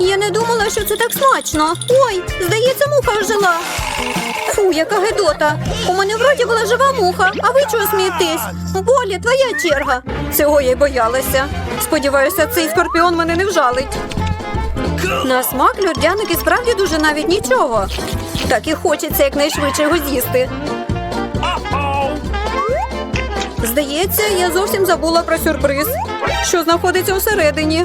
Я не думала, що це так смачно. Ой, здається, муха ожила. Фу, яка гидота. У мене вроді була жива муха, а ви чого смієтесь? Болі, твоя черга. Цього я й боялася. Сподіваюся, цей скорпіон мене не вжалить. На смак льодяник і справді дуже навіть нічого. Так і хочеться якнайшвидше його з'їсти. Здається, я зовсім забула про сюрприз, що знаходиться всередині.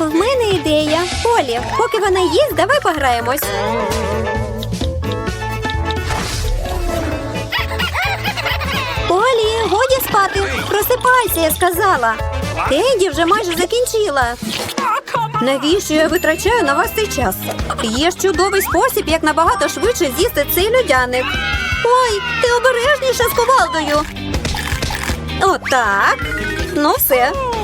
В мене ідея. Полі, поки вона їсть, давай пограємось. Полі, годі спати. Просипайся, я сказала. Кенді вже майже закінчила. Навіщо я витрачаю на вас цей час? Є ж чудовий спосіб, як набагато швидше з'їсти цей льодяник. Ой, ти обережніше з ковалдою. Отак. Ну все.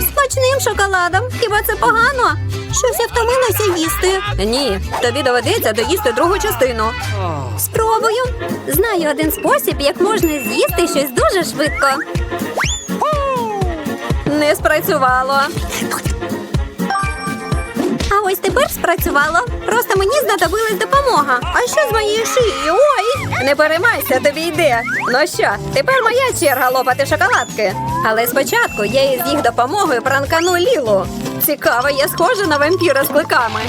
Смачним шоколадом. Хіба це погано? Щось я втомилася їсти. Ні, тобі доведеться доїсти другу частину. Спробую. Знаю один спосіб, як можна з'їсти щось дуже швидко. Не спрацювало. Ось тепер спрацювало. Просто мені знадобилась допомога. А що з моєю шиєю? Ой! Не переймайся, тобі йде. Ну що, тепер моя черга лопати шоколадки. Але спочатку я із їх допомогою пранкану Лілу. Цікаво, я схожа на вампіра з кликами.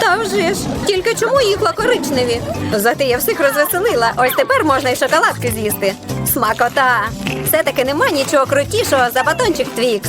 Та вже ж, тільки чому їх коричневі? Зате я всіх розвеселила. Ось тепер можна й шоколадки з'їсти. Смакота! Все-таки нема нічого крутішого за батончик Твікс.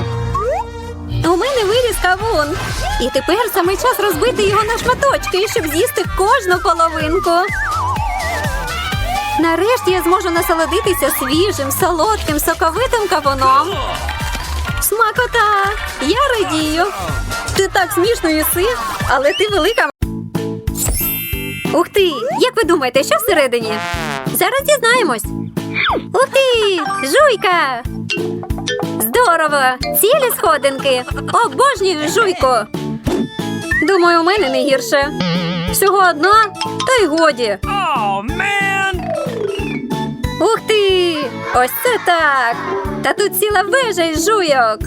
У мене виріс кавун. І тепер саме час розбити його на шматочки, щоб з'їсти кожну половинку. Нарешті я зможу насолодитися свіжим, солодким, соковитим кавуном. Смакота! Я радію. Ти так смішно їси, але ти велика. Ух ти! Як ви думаєте, що всередині? Зараз дізнаємось. Ух ти! Жуйка! Здорово! Цілі сходинки! Обожнюю жуйку! Думаю, у мене не гірше. Всього одна, та й годі. Oh, man! Ух ти! Ось це так! Та тут ціла вежа із жуйок.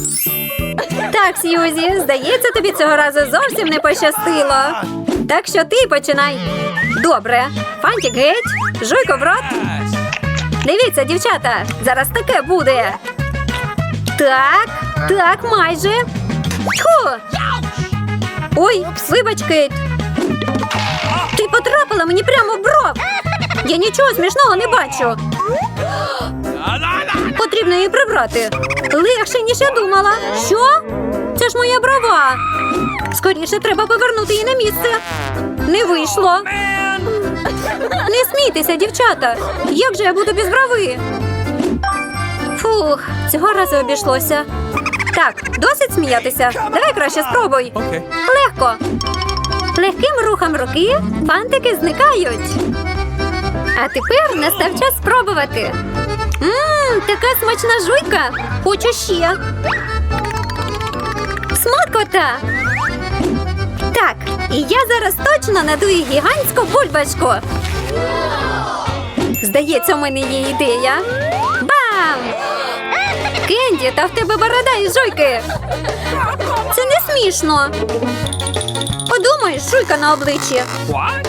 Так, Сьюзі, здається, тобі цього разу зовсім не пощастило. Так що ти починай. Добре, фантик геть, жуйко в рот. Дивіться, дівчата, зараз таке буде. Так, так, майже. Тьху! Ой, вибач, Кейт. Ти потрапила мені прямо в бров. Я нічого смішного не бачу. Потрібно її прибрати. Легше, ніж я думала. Що? Це ж моя брова. Скоріше треба повернути її на місце. Не вийшло. Не смійтеся, дівчата. Як же я буду без брови? Фух, цього разу обійшлося. Так, досить сміятися. Давай краще спробуй. Okay. Легко. Легким рухом руки фантики зникають. А тепер настав час спробувати. Ммм, така смачна жуйка. Хочу ще. Смакота. Так, і я зараз точно надую гігантську бульбашку. Здається, у мене є ідея. Бам! Та в тебе борода із жуйки. Це не смішно. Подумаєш, жуйка на обличчі. What?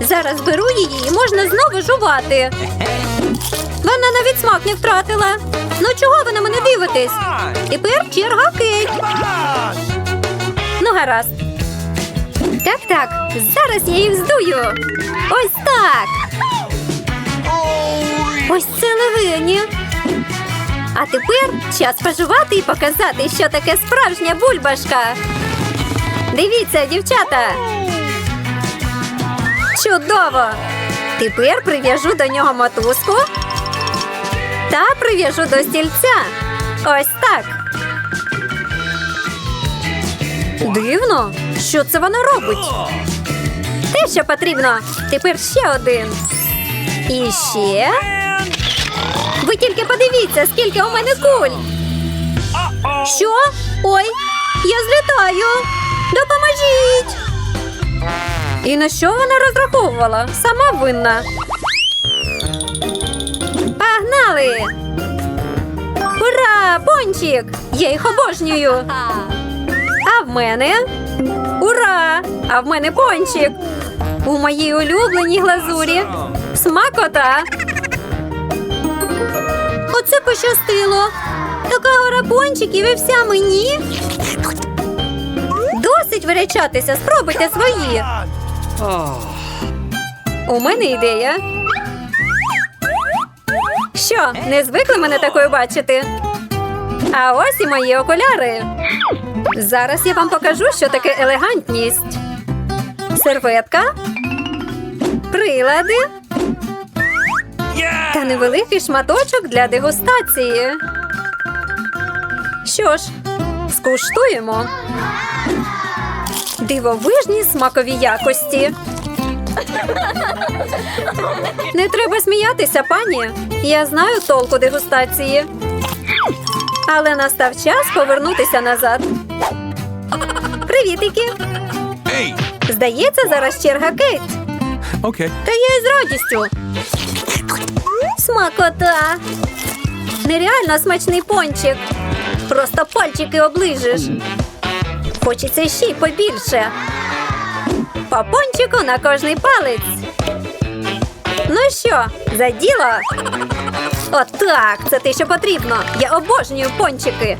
Зараз беру її і можна знову жувати. Вона навіть смак не втратила. Ну чого ви на мене дивитесь? Тепер черга Кейт. Ah! Ну, гаразд. Так, так. Зараз я їх здую. Ось так. Ось це легені. А тепер час пожувати і показати, що таке справжня бульбашка. Дивіться, дівчата. Чудово! Тепер прив'яжу до нього мотузку та прив'яжу до стільця. Ось так. Дивно, що це вона робить? Те, що потрібно. Тепер ще один. І ще. Ви тільки подивіться, скільки у мене куль. Що? Ой, я злітаю. Допоможіть. І на що вона розраховувала? Сама винна. Погнали! Ура! Пончик! Я їх обожнюю! А в мене? Ура! А в мене пончик! У моїй улюбленій глазурі. Смакота! Оце пощастило. Така гора пончиків і вся мені. Досить вирячатися, спробуйте свої. У мене ідея. Що, не звикли мене такою бачити? А ось і мої окуляри. Зараз я вам покажу, що таке елегантність. Серветка, прилади! Та невеликий шматочок для дегустації. Що ж, скуштуємо. Дивовижні смакові якості. Не треба сміятися, пані. Я знаю толку дегустації. Але настав час повернутися назад. Привітики! Здається, зараз черга Кейт. Okay. Та я із радістю. Смакота. Нереально смачний пончик. Просто пальчики оближеш. Хочеться ще й побільше. По пончику на кожний палець. Ну що, за діло? Отак, це те, що потрібно. Я обожнюю пончики.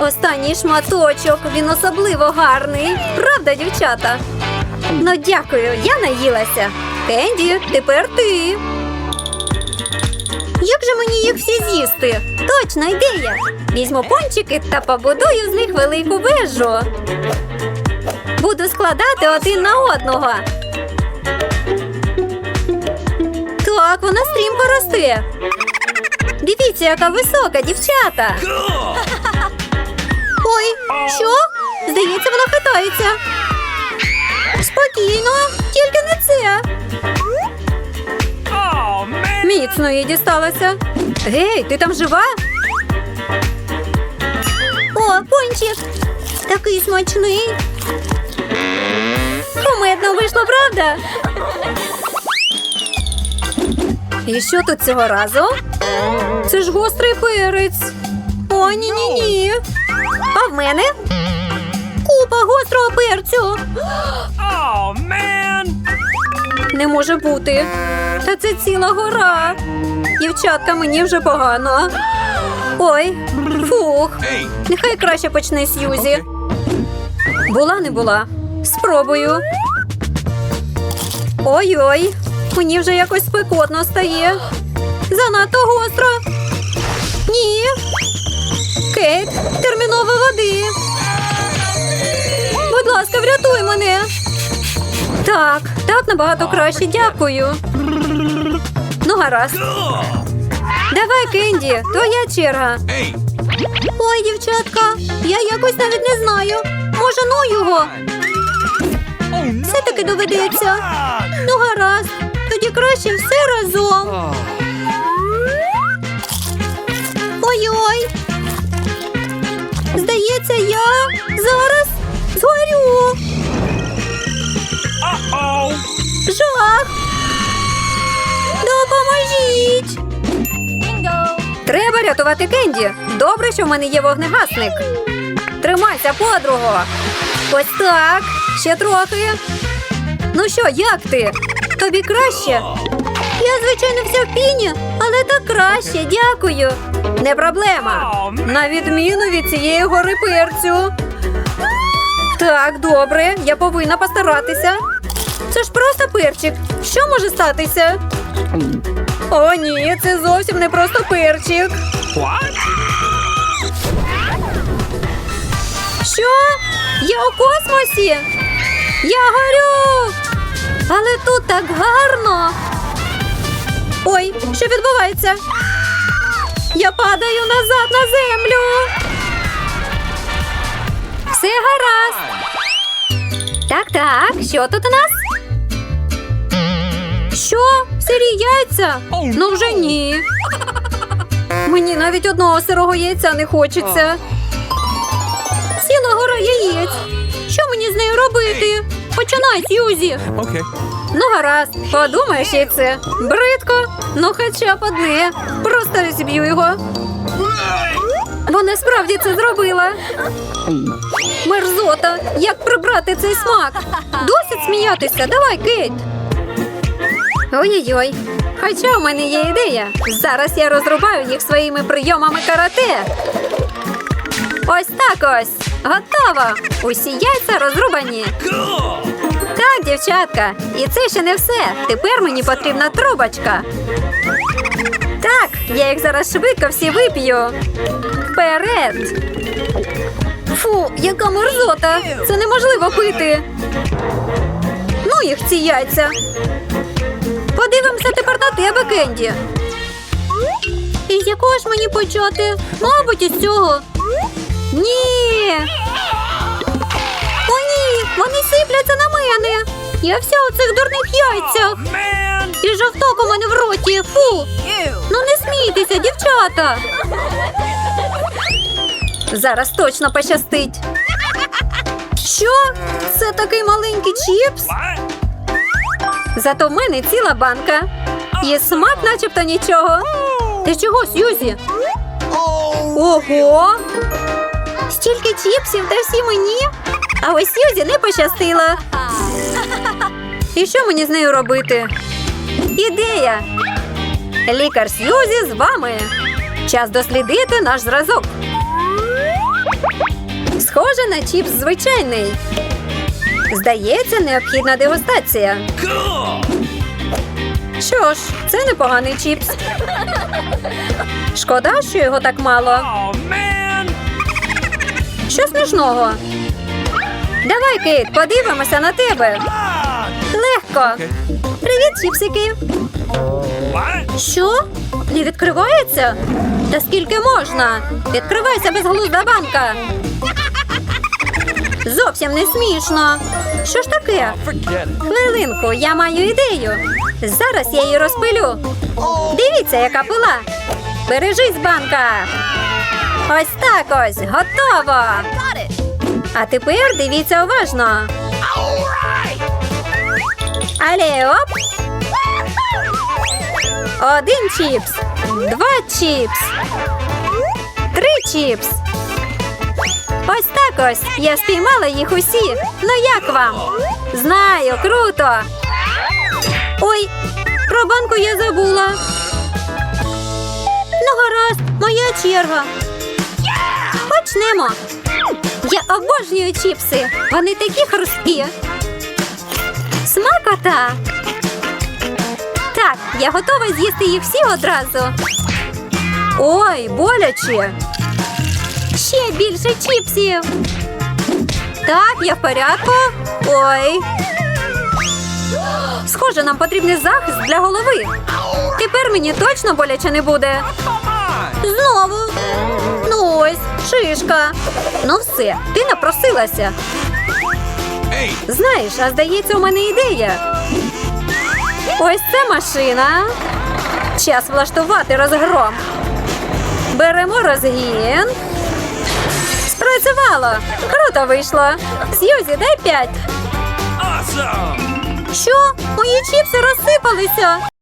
Останній шматочок, він особливо гарний. Правда, дівчата? Ну, дякую, я наїлася. Кенді, тепер ти. Як же мені їх всі з'їсти? Точна ідея. Візьму пончики та побудую з них велику вежу. Буду складати один на одного. Так, вона стрімко росте. Дивіться, яка висока, дівчата. Ой, що? Здається, вона хитається. Спокійно, тільки не це. Oh! Міцно їй дісталося. Гей, ти там жива? О, пончик. Такий смачний. Кумедно вийшло, правда? І що тут цього разу? Це ж гострий перець. О, ні, ні, ні. А в мене? Купа гострого перцю. Oh, man! Не може бути. Та це ціла гора. Дівчатка, мені вже погано. Ой, фух. Нехай краще почне Сьюзі. Була не була. Спробую. Ой-ой, мені вже якось спекотно стає. Занадто гостро. Ні. Кейт, терміново води. Будь ласка, врятуй мене. Так, так набагато краще, дякую. Ну, гаразд. Давай, Кенді, твоя черга. Ой, дівчатка, я якось навіть не знаю. Може, ну його? Все-таки доведеться. Ну, гаразд. Тоді краще все разом. Ой-ой. Здається, я зараз Жах. Допоможіть. Треба рятувати Кенді. Добре, що в мене є вогнегасник. Тримайся, подруго. Ось так. Ще трохи. Ну що, як ти? Тобі краще? Я, звичайно, вся в піні, але так краще, дякую. Не проблема. На відміну від цієї гори перцю. Так, добре, я повинна постаратися. Це ж просто перчик. Що може статися? О, ні, це зовсім не просто перчик. What? Що? Я у космосі? Я горю! Але тут так гарно. Ой, що відбувається? Я падаю назад на землю. Все гаразд. Так, так, що тут у нас? Що? Сирі яйця? Ну вже ні. Мені навіть одного сирого яйця не хочеться. Ціла гора яєць. Що мені з нею робити? Починай, Сьюзі. Okay. Ну, гаразд, подумаєш, як це. Бридко, ну хоча б одне. Просто розіб'ю його. Вона справді це зробила. Мерзота, як прибрати цей смак? Досить сміятися, давай, Кейт. Ой-ой-ой. Хоча у мене є ідея. Зараз я розрубаю їх своїми прийомами карате. Ось так ось. Готово. Усі яйця розрубані. Так, дівчатка, і це ще не все. Тепер мені потрібна трубочка. Так, я їх зараз швидко всі вип'ю. Вперед! Фу, яка мерзота! Це неможливо пити. Ну їх ці яйця. Подивимося тепер на тебе, Кенді. І з якого ж мені почати? Мабуть, із цього. Ні. О, ні, вони сипляться на мене. Я вся у цих дурних яйцях. І жовток у мене в роті. Фу. Ну не смійтеся, дівчата. Зараз точно пощастить. Що? Це такий маленький чіпс? Зато в мене ціла банка. І смак начебто нічого. Ти чого, Сьюзі? Ого! Стільки чіпсів та всі мені. А ось Сьюзі не пощастило. І що мені з нею робити? Ідея! Лікар Сьюзі з вами. Час дослідити наш зразок. Схоже на чіпс звичайний. Здається, необхідна дегустація. Що ж, це непоганий чіпс. Шкода, що його так мало. Що смішного? Давай, Кейт, подивимося на тебе. Легко. Привіт, чіпсики. Що? Не відкривається? Та скільки можна? Відкривайся безглузда банка. Зовсім не смішно. Що ж таке? Хвилинку, я маю ідею. Зараз я її розпилю. Дивіться, яка пила. Бережись, банка. Ось так ось, готово. А тепер дивіться уважно. Але оп. Один чіпс, два чіпс, три чіпс. Ось так ось. Я спіймала їх усі. Ну як вам? Знаю, круто. Ой, про банку я забула. Ну, гаразд, моя черга. Почнемо. Я обожнюю чіпси. Вони такі хрусткі. Смакота. Так, я готова з'їсти їх всі одразу. Ой, боляче. Ще більше чіпсів. Так, я в порядку. Ой. Схоже, нам потрібний захист для голови. Тепер мені точно боляче не буде. Знову. Ну ось, шишка. Ну все, ти напросилася. Знаєш, а здається, у мене ідея. Ось це машина. Час влаштувати розгром. Беремо розгін. Спрацювало. Круто вийшло. Сьюзі, дай п'ять. Що? Мої чіпси розсипалися.